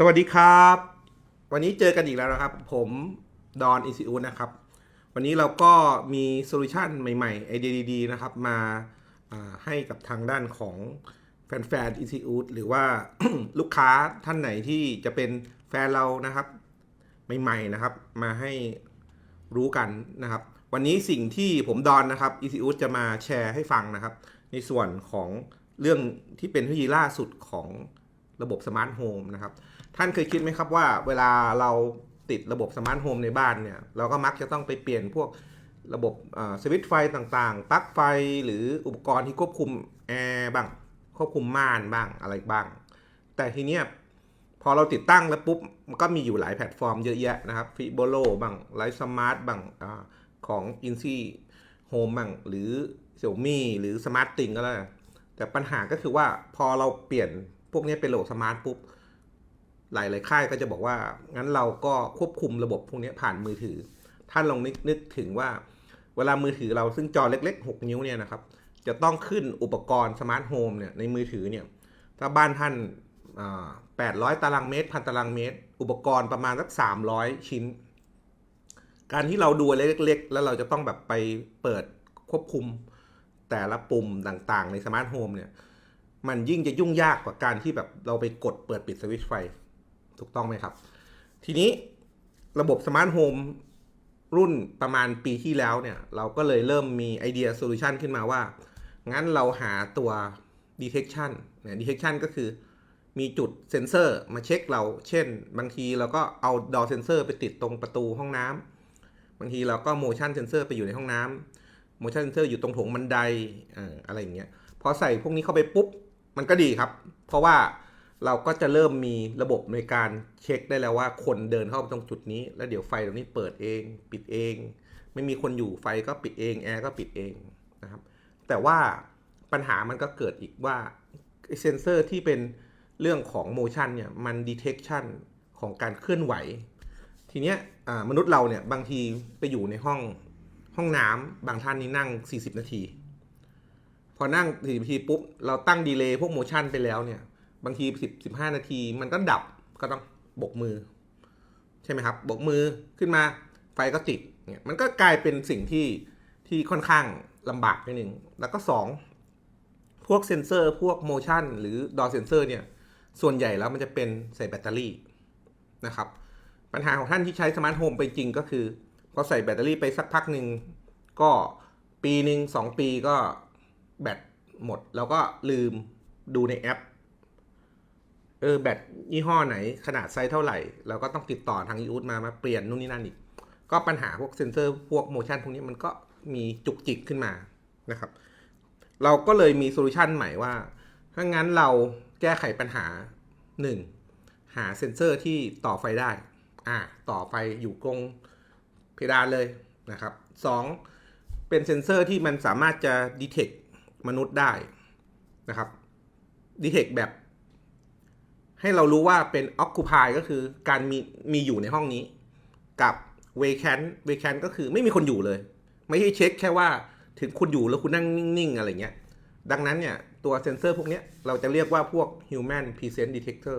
สวัสดีครับ วันนี้เจอกันอีกแล้วนะครับ ผมดอนอิซิอุนะครับ วันนี้เราก็มีโซลูชันใหม่ๆไอเดียดีๆนะครับ มาาให้กับทางด้านของแฟนๆอิซิอุหรือว่าลูกค้าท่านไหนที่จะเป็นแฟนเรานะครับ ใหม่ๆนะครับ มาให้รู้กันนะครับ วันนี้สิ่งที่ผมดอนนะครับอิซิอุจะมาแชร์ให้ฟังนะครับ ในส่วนของเรื่องที่เป็นเทคโนโลยีล่าสุดของระบบสมาร์ทโฮมนะครับ ท่านเคยคิดไหมครับว่าเวลาเราติดระบบสมาร์ทโฮมในบ้านเนี่ยเราก็มักจะต้องไปเปลี่ยนพวกระบบสวิตช์ไฟต่างๆ ปลั๊กไฟหรืออุปกรณ์ที่ควบคุมแอร์บ้างควบคุมม่านบ้างอะไรบ้าง แต่ทีเนี้ยพอเราติดตั้งแล้วปุ๊บมันก็มีอยู่หลายแพลตฟอร์มเยอะแยะนะครับฟิโบโลบ้างไลฟ์สมาร์ทบ้างอของ i n s y Home บ้างหรือ Xiaomi หรือ Smart t h i n g ก็แล้วแต่แต่ปัญหาก็คือว่าพอเราเปลี่ยนพวกนี้เป็นระบบสมาร์ทปุ๊บ หลายๆค่ายก็จะบอกว่า งั้นเราก็ควบคุมระบบพวกนี้ผ่านมือถือ ท่านลองนึกนึกถึงว่า เวลามือถือเราซึ่งจอเล็ก ๆ 6 นิ้วเนี่ยนะครับ จะต้องขึ้นอุปกรณ์สมาร์ทโฮมเนี่ยในมือถือเนี่ย ถ้าบ้านท่านอ่า800 ตารางเมตรพันตารางเมตร อุปกรณ์ประมาณสัก 300 ชิ้น การที่เราดูอะไรเล็ก ๆ แล้วเราจะต้องแบบไปเปิดควบคุมแต่ละปุ่มต่างๆ ในสมาร์ทโฮมเนี่ย มันยิ่งจะยุ่งยากกว่าการที่แบบเราไปกดเปิดปิดสวิตช์ไฟ ถูกต้องไหมครับ ทีนี้ระบบสมาร์ทโฮมรุ่นประมาณปีที่แล้วเนี่ย เราก็เลยเริ่มมีไอเดียโซลูชันขึ้นมาว่า งั้นเราหาตัว detection เนี่ย detection ก็คือมีจุดเซ็นเซอร์มาเช็คเรา เช่น บางทีเราก็เอา door sensor ไปติดตรงประตูห้องน้ำบางทีเราก็ motion sensor ไปอยู่ในห้องน้ำ motion sensor อยู่ตรงโถงบันไดอะไรอย่างเงี้ย พอใส่พวกนี้เข้าไปปุ๊บ มันก็ดีครับ เพราะว่า เราก็จะเริ่มมีระบบในการเช็คได้แล้วว่าคนเดินเข้าไปตรงจุดนี้ แล้วเดี๋ยวไฟตรงนี้เปิดเอง ปิดเอง ไม่มีคนอยู่ไฟก็ปิดเองแอร์ก็ปิดเองนะครับ แต่ว่าปัญหามันก็เกิดอีกว่าเซนเซอร์ที่เป็นเรื่องของ motion เนี่ยมัน detection ของการเคลื่อนไหว ทีเนี้ยมนุษย์เราเนี่ยบางทีไปอยู่ในห้องห้องน้ำบางท่านนี่นั่ง 40 นาที พอนั่ง40นาทีปุ๊บ เราตั้งดีเลย์พวกโมชันไปแล้วเนี่ย บางที10 15นาทีมันก็ดับก็ต้องบกมือ ใช่ไหมครับ บกมือขึ้นมาไฟก็ติดเนี่ยมันก็กลายเป็นสิ่งที่ที่ค่อนข้างลำบากนิดนึงแล้วก็2พวกเซนเซอร์พวกโมชั่นหรือดอเซนเซอร์เนี่ยส่วนใหญ่แล้วมันจะเป็นใส่แบตเตอรี่นะครับ ปัญหาของท่านที่ใช้สมาร์ทโฮมไปจริงก็คือพอใส่แบตเตอรี่ไปสักพักหนึ่งก็ปีหนึ่งสองปีก็แบตหมด แล้วก็ลืมดูในแอป เออแบตยี่ห้อไหนขนาดไซส์เท่าไหร่ เราก็ต้องติดต่อทางยูทมามาเปลี่ยนนู่นนี่นั่นอีก ก็ปัญหาพวกเซนเซอร์พวกโมชันพวกนี้มันก็มีจุกจิกขึ้นมานะครับ เราก็เลยมีโซลูชันใหม่ว่า ถ้างั้นเราแก้ไขปัญหา 1. หาเซนเซอร์ที่ต่อไฟได้ อ่า ต่อไฟอยู่ตรงเพดานเลยนะครับ 2. เป็นเซนเซอร์ที่มันสามารถจะดีเทคมนุษย์ได้นะครับดีเทคแบบ ให้เรารู้ว่าเป็น occupy ก็คือการมีมีอยู่ในห้องนี้ กับ vacant vacant ก็คือไม่มีคนอยู่เลย ไม่ใช่เช็คแค่ว่าถึงคุณอยู่แล้วคุณนั่งนิ่ง ๆ อะไรเงี้ย ดังนั้นเนี่ย ตัวเซนเซอร์พวกนี้เราจะเรียกว่าพวก human presence detector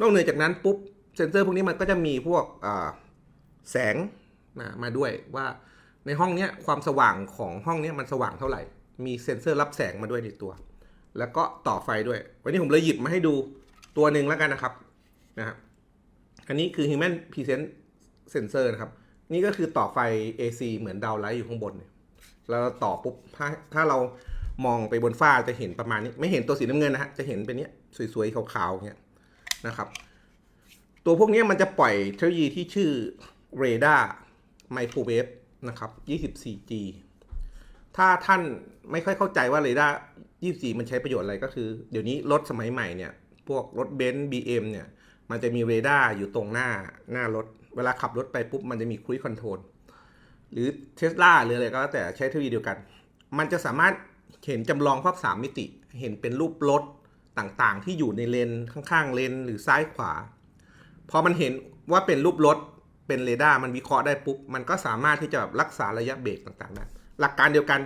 นอกเหนือจากนั้นปุ๊บเซนเซอร์พวกนี้มันก็จะมีพวกแสงมามาด้วยว่าในห้องเนี้ยความสว่างของห้องเนี้ยมันสว่างเท่าไหร่ มีเซนเซอร์รับแสงมาด้วยในตัว แล้วก็ต่อไฟด้วย วันนี้ผมเลยหยิบมาให้ดู ตัวหนึ่งแล้วกันนะครับนะครับอันนี้คือ human presence sensor นะครับ นี่ก็คือต่อไฟ AC เหมือนดาวไลท์อยู่ข้างบนเนี่ยแล้วเราต่อปุ๊บถ้าถ้าเรามองไปบนฟ้าจะเห็นประมาณนี้ ไม่เห็นตัวสีน้ำเงินนะฮะจะเห็นเป็นเนี้ยสวยๆขาวๆเนี้ยนะครับ ตัวพวกนี้มันจะปล่อยเทคโนโลยีที่ชื่อ radar microwave นะครับ 24G ถ้าท่านไม่ค่อยเข้าใจว่า radar 24 มันใช้ประโยชน์อะไรก็คือ เดี๋ยวนี้รถสมัยใหม่เนี่ย พวกรถเบนซ์ BM เเนี่ย มันจะมีเรดาร์อยู่ตรงหน้าหน้ารถ เวลาขับรถไปปุ๊บ มันจะมีค u ูคอนโทรลหรือเทสลาหรืออะไรก็แล้วแต่ใช้เทคโนโลยีเดียวกัน มันจะสามารถเห็นจำลองภาพสามมิติ เห็นเป็นรูปรถต่างๆ ที่อยู่ในเลนข้างๆ เลนหรือซ้ายขวา พอมันเห็นว่าเป็นรูปรถเป็นเรดาร์มันวิเคราะห์ได้ปุ๊บ มันก็สามารถที่จะรักษาระยะเบรกต่างๆได้หลักการเดียวกัน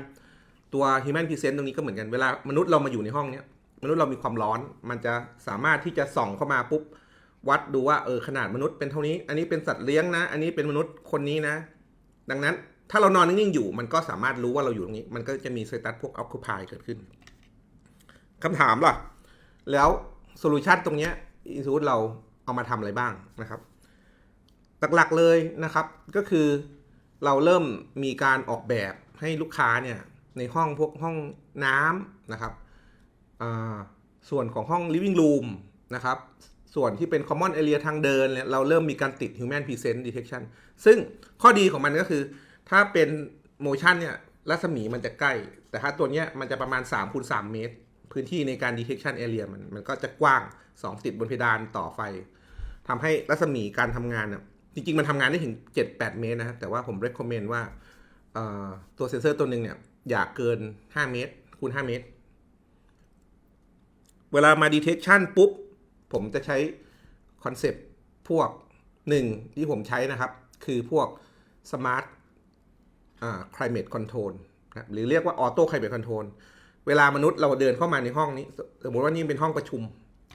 ตัว human presence ตรงนี้ก็เหมือนกัน เวลามนุษย์เรามาอยู่ในห้องเนี้ย มนุษย์เรามีความร้อน มันจะสามารถที่จะส่องเข้ามาปุ๊บวัดดูว่าเออขนาดมนุษย์เป็นเท่านี้ อันนี้เป็นสัตว์เลี้ยงนะ อันนี้เป็นมนุษย์คนนี้นะ ดังนั้นถ้าเรานอนนิ่งๆอยู่ มันก็สามารถรู้ว่าเราอยู่ตรงนี้ มันก็จะมีสเตตัสพวก occupy เกิดขึ้นคำถามล่ะ แล้วโซลูชันตรงเนี้ยอินสูตเราเอามาทำอะไรบ้างนะครับ หลักๆเลยนะครับ ก็คือเราเริ่มมีการออกแบบให้ลูกค้าเนี่ยในห้องพวกห้องน้ำนะครับ ส่วนของห้อง living room นะครับ ส่วนที่เป็น common area ทางเดิน เราเริ่มมีการติด human presence detection ซึ่งข้อดีของมันก็คือ ถ้าเป็น motion เนี่ยรัศมีมันจะใกล้ แต่ถ้าตัวเนี้ยมันจะประมาณ3คูณ3เมตร พื้นที่ในการ detection area มันมันก็จะกว้าง 2 ติดบนเพดานต่อไฟทำให้รัศมีการทำงานน่ะจริง ๆ มันทำงานได้ถึง 7-8 เมตรนะแต่ว่าผม recommend ว่าเอ่อตัวเซนเซอร์ตัวหนึ่งเนี่ยอย่าเกิน 5 เมตรคูณ5เมตร เวลามา detection ปุ๊บ ผมจะใช้คอนเซปต์พวกหนึ่งที่ผมใช้นะครับ คือพวก smart อ่า climate control นะหรือเรียกว่า auto climate control เวลามนุษย์เราเดินเข้ามาในห้องนี้ สมมติว่านี่เป็นห้องประชุม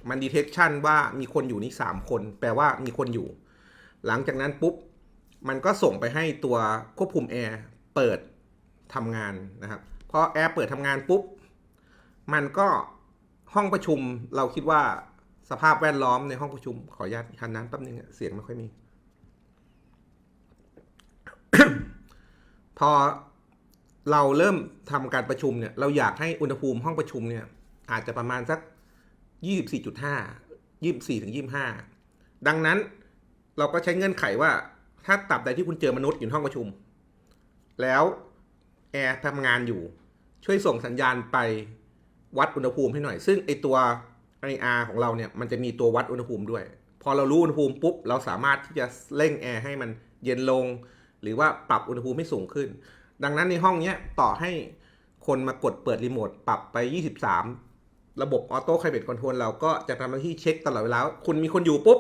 มัน detection ว่ามีคนอยู่นี่3คน แปลว่ามีคนอยู่ หลังจากนั้นปุ๊บ มันก็ส่งไปให้ตัวควบคุมแอร์เปิดทำงานนะครับพอแอร์เปิดทำงานปุ๊บ มันก็ ห้องประชุมเราคิดว่าสภาพแวดล้อมในห้องประชุม ขออนุญาตทานน้ำแป๊บนึงเสียงไม่ค่อยมี พอเราเริ่มทำการประชุมเนี่ย เราอยากให้อุณหภูมิห้องประชุมเนี่ย อาจจะประมาณสัก24.5 24ถึง25ดังนั้นเราก็ใช้เงื่อนไขว่า ถ้าตับใดที่คุณเจอมนุษย์อยู่ในห้องประชุม แล้วแอร์ทำงานอยู่ ช่วยส่งสัญญาณไป วัดอุณหภูมิให้หน่อย ซึ่งไอตัว IR ของเราเนี่ยมันจะมีตัววัดอุณหภูมิด้วย พอเรารู้อุณหภูมิปุ๊บเราสามารถที่จะเร่งแอร์ให้มันเย็นลง หรือว่าปรับอุณหภูมิให้สูงขึ้น ดังนั้นในห้องเนี้ยต่อให้คนมากดเปิดรีโมทปรับไป 23 ระบบออโต้ไคลเมตคอนโทรลเราก็จะทำหน้าที่เช็คตลอดเวลาคุณมีคนอยู่ปุ๊บ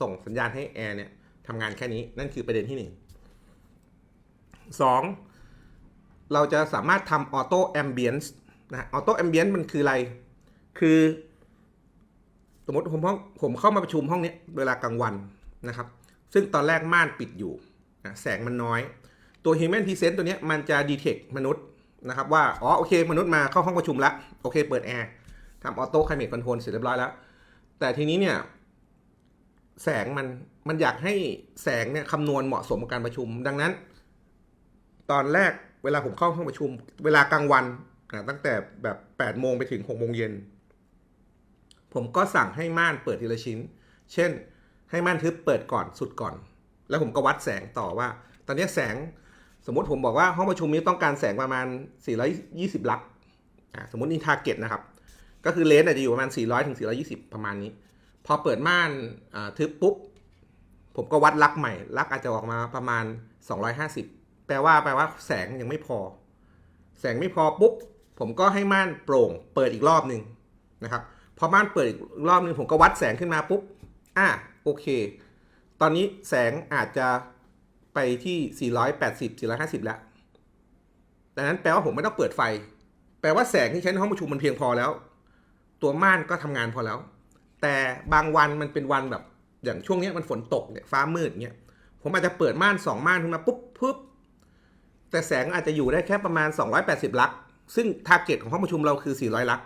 ส่งสัญญาณให้แอร์เนี่ยทำงานแค่นี้นั่นคือประเด็นที่หนึ่งสองเราจะสามารถทำออโต้แอมเบียนส์ นะออโต้แอมเบียนส์มันคืออะไร คือสมมติผมห้องผมเข้ามาประชุมห้องนี้เวลากลางวันนะครับ ซึ่งตอนแรกม่านปิดอยู่นะแสงมันน้อย ตัว Human Presence ตัวนี้มันจะ detect มนุษย์นะครับว่า อ๋อ โอเค มนุษย์มาเข้าห้องประชุมแล้ว โอเค เปิดแอร์ทำออโต้ไคลเมตคอนโทรลเสร็จเรียบร้อยแล้ว แต่ทีนี้เนี่ย แสงมันมันอยากให้แสงเนี่ยคำนวณเหมาะสมกับการประชุม ดังนั้น ตอนแรกเวลาผมเข้าห้องประชุม เวลากลางวัน นะตั้งแต่แบบ8โมงไปถึง6โมงเย็น ผมก็สั่งให้ม่านเปิดทีละชิ้น เช่น ให้ม่านทึบเปิดก่อนสุดก่อน แล้วผมก็วัดแสงต่อว่า ตอนนี้แสงสมมติผมบอกว่าห้องประชุมนี้ต้องการแสงประมาณ 420 ลักอ่าสมมตินี่ทาร์เก็ตนะครับ ก็คือเลนส์อาจจะอยู่ประมาณ 400ถึง420 ประมาณนี้ พอเปิดม่านทึบปุ๊บ ผมก็วัดลักใหม่ ลักอาจจะออกมาประมาณ 250 แปลว่าแปลว่าแสงยังไม่พอ แสงไม่พอปุ๊บ ผมก็ให้ม่านโปร่งเปิดอีกรอบหนึ่งนะครับพอม่านเปิดอีกรอบหนึ่งผมก็วัดแสงขึ้นมาปุ๊บอะโอเค ตอนนี้แสงอาจจะไปที่ 480 450 แล้วดังนั้นแปลว่าผมไม่ต้องเปิดไฟ แปลว่าแสงที่ใช้ในห้องประชุมมันเพียงพอแล้ว ตัวม่านก็ทำงานพอแล้ว แต่บางวันมันเป็นวันแบบอย่างช่วงนี้มันฝนตกเนี่ยฟ้ามืดเงี้ยผมอาจจะเปิดม่านสองม่านขึ้นมาปุ๊บปุ๊บแต่แสงอาจจะอยู่ได้แค่ประมาณ 280 ลัก ซึ่งทาร์เก็ตของห้องประชุมเราคือ 400 ลัก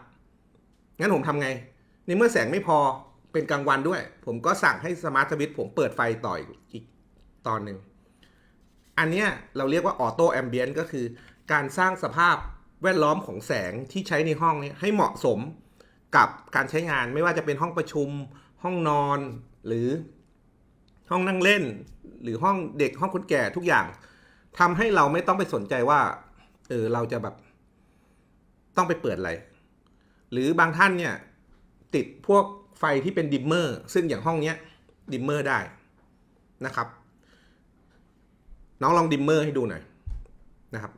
งั้นผมทำไง ในเมื่อแสงไม่พอเป็นกลางวันด้วย ผมก็สั่งให้สมาร์ทสวิตช์ผมเปิดไฟต่ออีกตอนหนึ่ง อันเนี้ยเราเรียกว่าออโต้แอมเบียนก็คือการสร้างสภาพแวดล้อมของแสงที่ใช้ในห้องนี้ให้เหมาะสมกับการใช้งานไม่ว่าจะเป็นห้องประชุม ห้องนอน หรือห้องนั่งเล่น หรือห้องเด็กห้องคนแก่ทุกอย่างทำให้เราไม่ต้องไปสนใจว่าเออเราจะแบบ ต้องไปเปิดอะไร หรือบางท่านเนี่ยติดพวกไฟที่เป็นดิมเมอร์ ซึ่งอย่างห้องเนี้ยดิมเมอร์ได้นะครับ น้องลองดิมเมอร์ให้ดูหน่อยนะครับ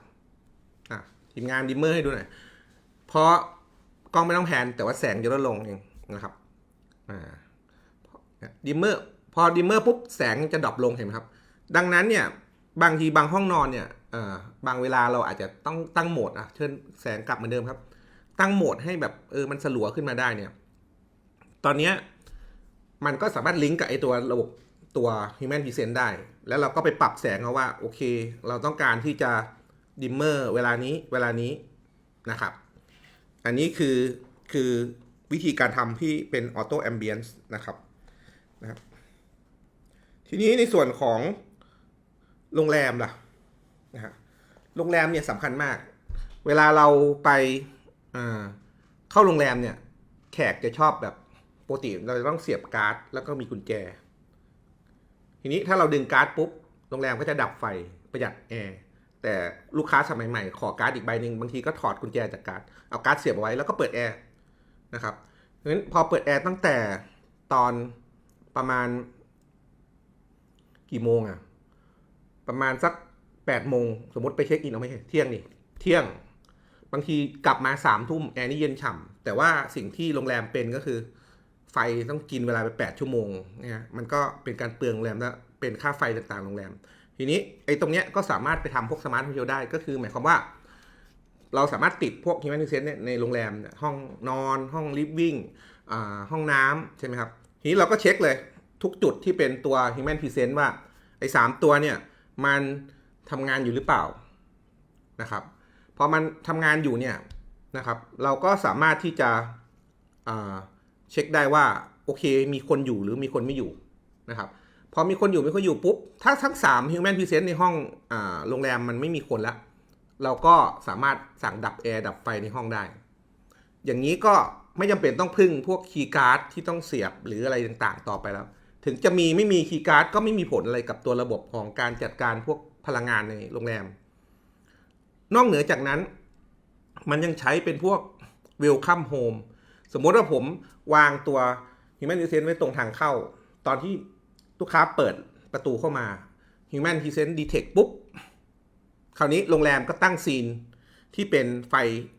อะทีมงานดิมเมอร์ให้ดูหน่อย เพราะกล้องไม่ต้องแพนแต่ว่าแสงจะลดลงเองนะครับอ่าดิมเมอร์พอดิมเมอร์ปุ๊บแสงจะดรอปลงเห็นไหมครับ ดังนั้นเนี่ย บางทีบางห้องนอนเนี่ยบางเวลาเราอาจจะต้องตั้งโหมดอะเชิญแสงกลับเหมือนเดิมครับ ตั้งโหมดให้แบบเออมันสลัวขึ้นมาได้เนี่ย ตอนเนี้ยมันก็สามารถลิงก์กับไอตัวระบบตัว Human Present ได้ แล้วเราก็ไปปรับแสงเอาว่า โอเค เราต้องการที่จะดิมเมอร์เวลานี้เวลานี้นะครับ อันนี้คือคือวิธีการทำที่เป็นออโต้แอมเบียนซ์นะครับนะครับ ทีนี้ในส่วนของ โรงแรมล่ะนะฮะโรงแรมเนี่ยสำคัญมาก เวลาเราไปเข้าโรงแรมเนี่ย แขกจะชอบแบบปกติเราจะต้องเสียบการ์ด แล้วก็มีกุญแจ ทีนี้ถ้าเราดึงการ์ดปุ๊บโรงแรมก็จะดับไฟประหยัดแอร์แต่ลูกค้าสมัยใหม่ขอการ์ดอีกใบหนึ่งบางทีก็ถอดกุญแจจากการ์ดเอาการ์ดเสียบเอาไว้แล้วก็เปิดแอร์นะครับเพราะฉะนั้นพอเปิดแอร์ตั้งแต่ตอนประมาณกี่โมงอะ ประมาณสักแปดโมงสมมติไปเช็คอินเอาไหมเที่ยงนี่เที่ยง บางทีกลับมาสามทุ่มแอร์นี่เย็นฉ่ำแต่ว่าสิ่งที่โรงแรมเป็นก็คือ ไฟต้องกินเวลาไปแปดชั่วโมงนะฮะมันก็เป็นการเปลืองโรงแรมและเป็นค่าไฟต่างๆโรงแรม ทีนี้ไอ้ตรงเนี้ยก็สามารถไปทำพวกสมาร์ทโฮเทลได้ก็คือ หมายความว่า เราสามารถติดพวก Human Design เนี่ยในโรงแรมห้องนอนห้องลิฟวิ่งห้องน้ำใช่ไหมครับ ทีนี้เราก็เช็คเลยทุกจุดที่เป็นตัว Human Present ว่าไอ้สามตัวเนี่ย มันทำงานอยู่หรือเปล่านะครับพอมันทำงานอยู่เนี่ยนะครับ เราก็สามารถที่จะเช็คได้ว่าโอเคมีคนอยู่หรือมีคนไม่อยู่นะครับพอมีคนอยู่ม่คนอยู่ปุ๊บ ถ้าทั้ง3 Human Present ในห้องอโรงแรมมันไม่มีคนแล้วเราก็สามารถสั่งดับแอร์ดับไฟในห้องได้ อย่างนี้ก็ไม่จำเป็นต้องพึ่งพวกคีย์การ์ดที่ต้องเสียบหรืออะไรต่างๆ ต่อไปแล้ว ถึงจะมีไม่มีคีย์การ์ดก็ไม่มีผลอะไรกับตัวระบบของการจัดการพวกพลังงานในโรงแรม นอกเหนือจากนั้น มันยังใช้เป็นพวก Welcome Home สมมติว่าผมวางตัว Human Present ไว้ตรงทางเข้า ตอนที่ลูกค้าเปิดประตูเข้ามา Human Present Detect ปุ๊บ คราวนี้โรงแรมก็ตั้งซีนที่เป็นไฟ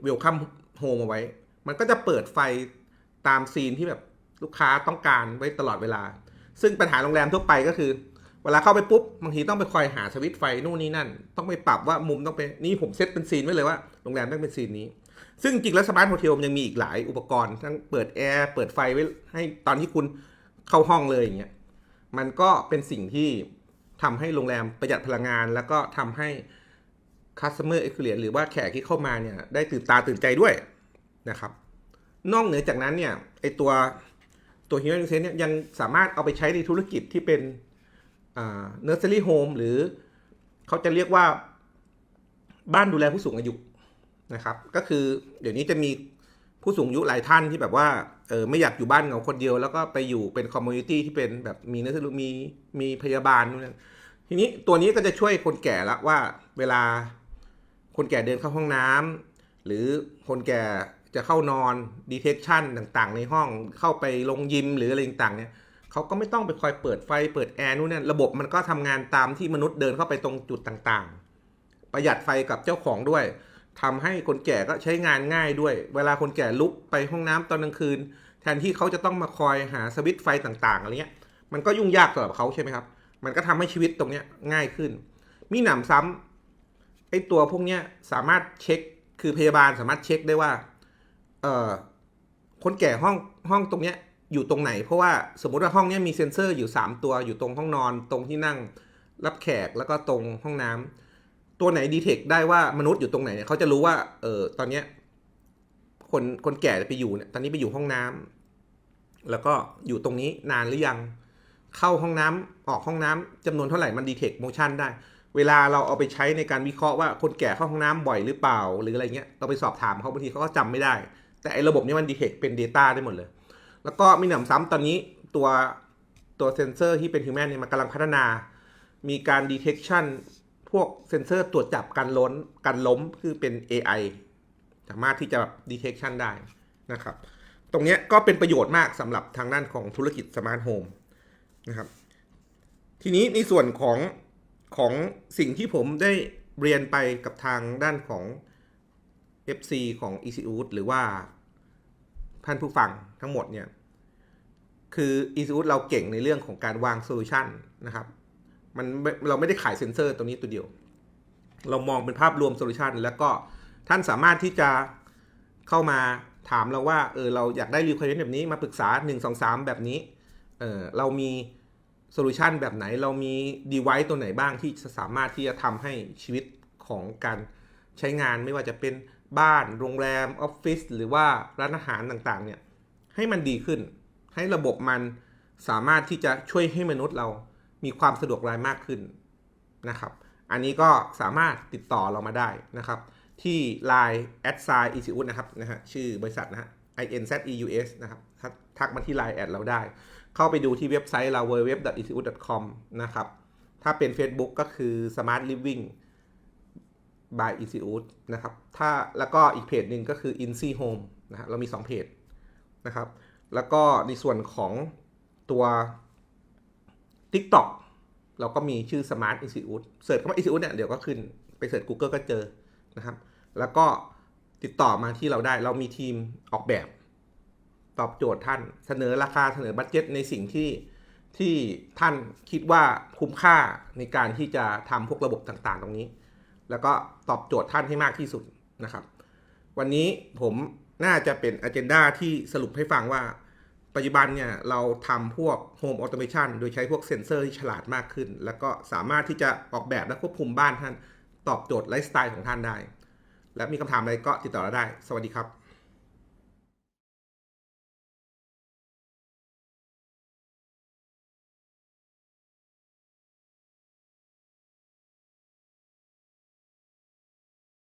Welcome Home เอาไว้ มันก็จะเปิดไฟตามซีนที่แบบลูกค้าต้องการไว้ตลอดเวลา ซึ่งปัญหาโรงแรมทั่วไปก็คือ เวลาเข้าไปปุ๊บบางทีต้องไปคอยหาสวิตไฟนู่นนี่นั่น ต้องไปปรับว่ามุมต้องเป็นนี่ผมเซตเป็นซีนไว้เลยว่าโรงแรมต้องเป็นซีนนี้ ซึ่งจริงแล้วสมาร์ทโฮเทลมันยังมีอีกหลายอุปกรณ์ทั้งเปิดแอร์เปิดไฟไว้ให้ตอนที่คุณเข้าห้องเลยอย่างเงี้ยมันก็เป็นสิ่งที่ทำให้โรงแรมประหยัดพลังงาน แล้วก็ทำให้ customer experience หรือว่าแขกที่เข้ามาเนี่ยได้ตื่นตาตื่นใจด้วยนะครับ นอกเหนือจากนั้นเนี่ยไอตัว ตัว Human Design เนี่ยยังสามารถเอาไปใช้ในธุรกิจที่เป็นอ่า nursery home หรือเขาจะเรียกว่าบ้านดูแลผู้สูงอายุนะครับ ก็คือเดี๋ยวนี้จะมีผู้สูงอายุหลายท่านที่แบบว่าเออไม่อยากอยู่บ้านเหงาคนเดียว แล้วก็ไปอยู่เป็นคอมมูนิตี้ที่เป็นแบบมีเนอร์มีมีพยาบาลนู่นนั่นทีนี้ตัวนี้ก็จะช่วยคนแก่ละว่าเวลาคนแก่เดินเข้าห้องน้ำหรือคนแก่ จะเข้านอน detection ต่างๆ ในห้องเข้าไปลงยิมหรืออะไรต่างๆเนี่ยเขาก็ไม่ต้องไปคอยเปิดไฟเปิดแอร์นู่นนั่ระบบมันก็ทำงานตามที่มนุษย์เดินเข้าไปตรงจุดต่างๆ ประหยัดไฟกับเจ้าของด้วยทำให้คนแก่ก็ใช้งานง่ายด้วย เวลาคนแก่ลุกไปห้องน้ำตอนกลางคืน แทนที่เขาจะต้องมาคอยหาสวิตช์ไฟต่างๆอะไรเงี้ยมันก็ยุ่งยากสำหรับเขาใช่ไหมครับ มันก็ทำให้ชีวิตตรงเนี้ยง่ายขึ้น มีหนำซ้ำไอ้ตัวพวกเนี้ยสามารถเช็คคือพยาบาลสามารถเช็คได้ว่า เอ่อคนแก่ห้องห้องตรงเนี้ยอยู่ตรงไหน เพราะว่าสมมุติว่าห้องเนี้ยมีเซ็นเซอร์อยู่ 3 ตัวอยู่ตรงห้องนอนตรงที่นั่งรับแขกแล้วก็ตรงห้องน้ำตัวไหนดีเทคได้ว่ามนุษย์อยู่ตรงไหนเนี่ยเขาจะรู้ว่าเออตอนเนี้ยคนคนแก่ไปอยู่เนี่ยตอนนี้ไปอยู่ห้องน้ำแล้วก็อยู่ตรงนี้นานหรือยัง เข้าห้องน้ำออกห้องน้ำจำนวนเท่าไหร่มันดีเทคโมชั่นได้ เวลาเราเอาไปใช้ในการวิเคราะห์ว่าคนแก่เข้าห้องน้ำบ่อยหรือเปล่า หรืออะไรเงี้ยเราไปสอบถามเขาบางทีเขาก็จำไม่ได้ แต่ไอ้ระบบนี้มันดีเทคเป็น Data ได้หมดเลย แล้วก็มีหนำซ้ำตอนนี้ตัวตัวเซนเซอร์ที่เป็น Human เนี่ยมันกำลังพัฒนา มีการ detection พวกเซนเซอร์ตรวจจับการล้นการล้มคือเป็น AI สามารถที่จะ detection ได้นะครับ ตรงนี้ก็เป็นประโยชน์มากสำหรับทางด้านของธุรกิจ Smart Home นะครับ ทีนี้ในส่วนของของสิ่งที่ผมได้เรียนไปกับทางด้านของ FC ของ ECU หรือว่า ท่านผู้ฟังทั้งหมดเนี่ยคือ ECU เราเก่งในเรื่องของการวางโซลูชันนะครับมันเราไม่ได้ขายเซ็นเซอร์ตัวนี้ตัวเดียว เรามองเป็นภาพรวมโซลูชันแล้วก็ท่านสามารถที่จะเข้ามาถามเราว่าเออเราอยากได้รีควอรี่แบบนี้มาปรึกษา 1 2 3 แบบนี้เออเรามีโซลูชันแบบไหนเรามี device ตัวไหนบ้างที่สามารถที่จะทำให้ชีวิตของการใช้งานไม่ว่าจะเป็น บ้าน โรงแรม ออฟฟิศ หรือว่าร้านอาหารต่างๆ เนี่ย ให้มันดีขึ้น ให้ระบบมันสามารถที่จะช่วยให้มนุษย์เรามีความสะดวกรายมากขึ้นนะครับ อันนี้ก็สามารถติดต่อเรามาได้นะครับ ที่ Line a d s i e c u นะครับนะฮะชื่อบริษัทนะฮะ i n z e u s นะครับทักทักมาที่ Line แอดเราได้ เข้าไปดูที่เว็บไซต์เรา www.ecu.com นะครับ ถ้าเป็น Facebook ก็คือ Smart Living by ECU นะครับ ถ้าแล้วก็อีกเพจหนึ่งก็คือ INSI Home นะฮะเรามี 2 เพจนะครับ แล้วก็ในส่วนของตัว TikTok เราก็มีชื่อ Smart Institute เสิร์ชคำว่า Institute เนี่ยเดี๋ยวก็ขึ้นไปเสิร์ช Google ก็เจอนะครับ แล้วก็ติดต่อมาที่เราได้ เรามีทีมออกแบบ ตอบโจทย์ท่านเสนอราคาเสนอบัตเจ็ตในสิ่งที่ที่ท่านคิดว่าคุ้มค่าในการที่จะทำพวกระบบต่างๆ ตรงนี้ แล้วก็ตอบโจทย์ท่านให้มากที่สุดนะครับ วันนี้ผมน่าจะเป็นอ g e n d a ที่สรุปให้ฟังว่า ปัจจุบันเนี่ยเราทำพวก Home Automation โดยใช้พวกเซ็นเซอร์ที่ฉลาดมากขึ้น แล้วก็สามารถที่จะออกแบบและควบคุมบ้านท่าน ตอบโจทย์ไลฟ์สไตล์ของท่านได้ และมีคำถามอะไรก็ติดต่อเราได้ สวัสดีครับ